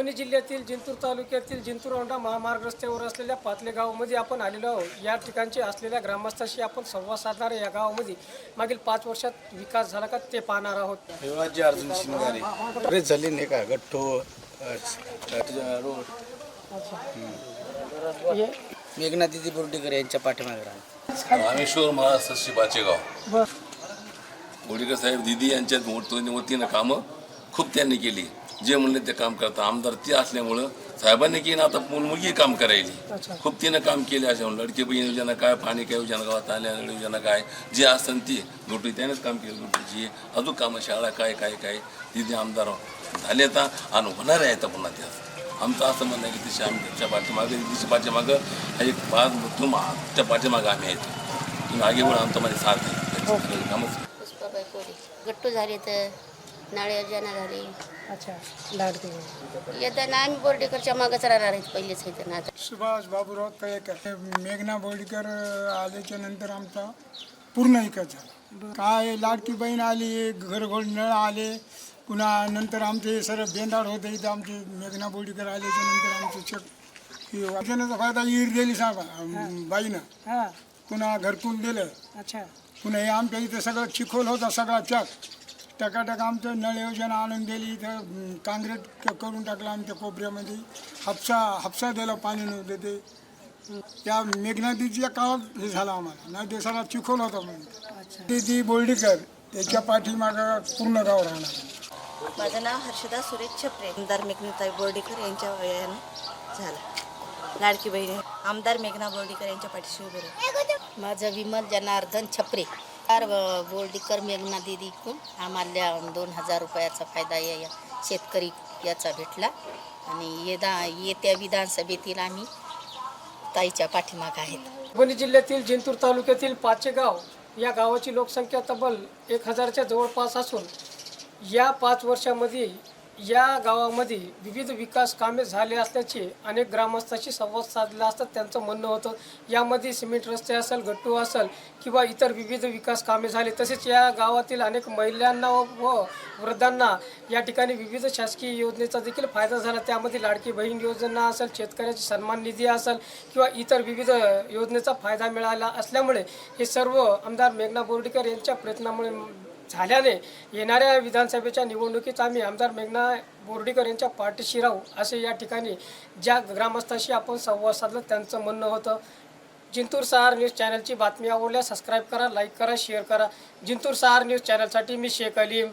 परभणी जिल्ह्यातील जिंतूर तालुक्यातील जिंतूर औंढा महामार्ग रस्त्यावर असलेल्या पातले गावामध्ये आपण आलेलो आहोत. या ठिकाणचे असलेल्या ग्रामस्थांशी आपण संवाद साधणार या गावामध्ये मागील पाच वर्षात विकास झाला का ते पाहणार आहोत. शिवाजी अर्जुन शिंगारे. बरेच झाले नाही का? रोड. हे? मेघना दिदी बोर्डीकर यांच्या पाठीमागे राहा रामेश्वर महाराज सशी बाचेगाव बर. बोडीकर साहेब दिदी यांच्या वतीनं कामं खूप त्यांनी केली. जे म्हणले ते काम करतात आमदार ते असल्यामुळं साहेबांनी केलं आता मुल मुलगी काम करायली. खूप तिनं काम केले अशा लडकी बहीण योजना काय पाणी काय योजना गावात आल्या योजना काय जे असन ती. गोटी त्यानेच काम केलं गोटीची. अजून कामं शाळा काय काय काय. तिथे आमदार झाले आता. आणि होणार आहे आता पुन्हा ते. असं. आमचं असं म्हणणं आहे की तिच्या आम्ही तिच्या पाठीमागे तिच्या पाठीमागं हा एक पाच तुमच्या पाठीमागं आम्ही आहेत तुम्ही आमचं माझे साथ आहे गट्टू झाले तर? नाळे योजना झाली अच्छा लाडके येताना आम्ही बोर्डेकरच्या मागच राहणार आहेत पहिलेच आता. सुभाष बाबूराव कयेकर मेघना बोर्डीकर आल्याच्यानंतर आमचा पूर्ण विकास झाला. काय लाडकी बहीण आली घरघोड नळ आले पुन्हा नंतर आमचे सर्व बेंदाड होते इथं आमचे मेघना बोर्डीकर आल्याच्यानंतर आमचे चेक योजनेचा फायदा विहीर दिली सांगा बाईनं. हां. पुन्हा घरकुल दिलं. अच्छा. पुन्हा हे आमच्या इथं सगळं चिखोल होता सगळा चक. टकाटक आमचं नळ योजना आणून दिली इथं अं, काँक्रीट क- करून टाकलं आमच्या कोपऱ्यामध्ये. हापसा हापसा दिला पाणी नव्हतं ते. त्या मेघनदीच्या काळात हे झालं आम्हाला. नाही ते सगळा चिखोल होता म्हणून. ते ती बोर्डीकर त्याच्या पाठीमागं पूर्ण गाव राहणार. माझं नाव हर्षदा सुरेश छपरे. आमदार मेघनाताई बोर्डीकर यांच्या वयानं झाला. लाडकी बहिणी आमदार मेघना बोर्डीकर यांच्या पाठीशी उभे माझं विमल जनार्दन छपरे. फार बोर्डीकर मेघना दिदीकडून आम्हाला दोन हजार रुपयाचा फायदा या या शेतकरी याचा भेटला. आणि येदा येत्या विधानसभेतील आम्ही ताईच्या पाठीमाग आहेत. परभणी जिल्ह्यातील जिंतूर तालुक्यातील पाचेगाव या गावाची लोकसंख्या तब्बल एक हजारच्या जवळपास असून या पाच वर्षामध्ये या गावामध्ये विविध विकास कामे झाले असल्याचे अनेक ग्रामस्थांशी संवाद साधला असतात त्यांचं म्हणणं होतं यामध्ये सिमेंट रस्ते असेल गट्टू असेल किंवा इतर विविध विकास कामे झाले तसेच या गावातील अनेक महिलांना व व वृद्धांना या ठिकाणी विविध शासकीय योजनेचा देखील फायदा झाला. त्यामध्ये लाडकी बहीण योजना असेल शेतकऱ्याची सन्मान निधी असेल किंवा इतर विविध योजनेचा फायदा मिळाला असल्यामुळे हे सर्व आमदार मेघना बोर्डीकर यांच्या प्रयत्नामुळे झाल्याने येणाऱ्या विधानसभेच्या निवडणुकीत आम्ही आमदार मेघना बोर्डीकर यांच्या पाठीशी राहू असे या ठिकाणी ज्या ग्रामस्थाशी आपण संवाद साधला त्यांचं म्हणणं होतं. जिंतूर सहार न्यूज चॅनलची बातमी आवडल्या सबस्क्राईब करा लाईक करा शेअर करा. जिंतूर सहार न्यूज चॅनलसाठी मी शेख अलीम.